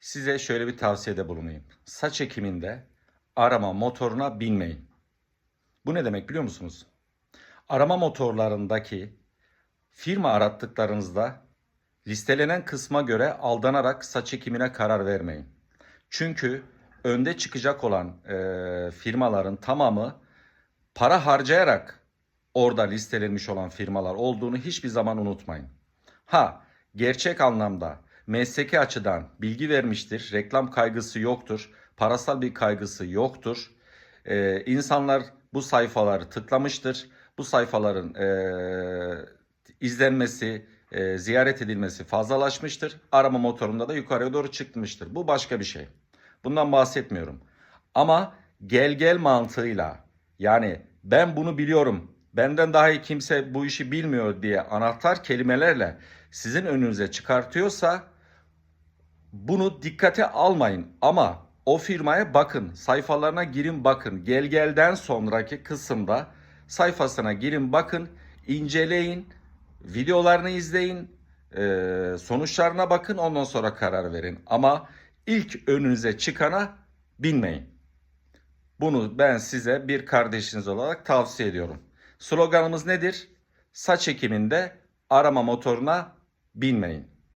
size şöyle bir tavsiyede bulunayım. Saç ekiminde arama motoruna binmeyin. Bu ne demek biliyor musunuz? Arama motorlarındaki firma arattıklarınızda listelenen kısma göre aldanarak saç ekimine karar vermeyin. Çünkü önde çıkacak olan e, firmaların tamamı para harcayarak orada listelenmiş olan firmalar olduğunu hiçbir zaman unutmayın. Ha, gerçek anlamda mesleki açıdan bilgi vermiştir, reklam kaygısı yoktur, parasal bir kaygısı yoktur. Ee, insanlar bu sayfaları tıklamıştır. Bu sayfaların ee, izlenmesi, ee, ziyaret edilmesi fazlalaşmıştır. Arama motorunda da yukarıya doğru çıkmıştır. Bu başka bir şey. Bundan bahsetmiyorum. Ama gel gel mantığıyla yani ben bunu biliyorum, benden daha iyi kimse bu işi bilmiyor diye anahtar kelimelerle sizin önünüze çıkartıyorsa bunu dikkate almayın ama o firmaya bakın, sayfalarına girin bakın. Gel gelden sonraki kısımda sayfasına girin bakın, inceleyin, videolarını izleyin, eee, sonuçlarına bakın ondan sonra karar verin. Ama ilk önünüze çıkana binmeyin. Bunu ben size bir kardeşiniz olarak tavsiye ediyorum. Sloganımız nedir? Saç ekiminde arama motoruna binmeyin.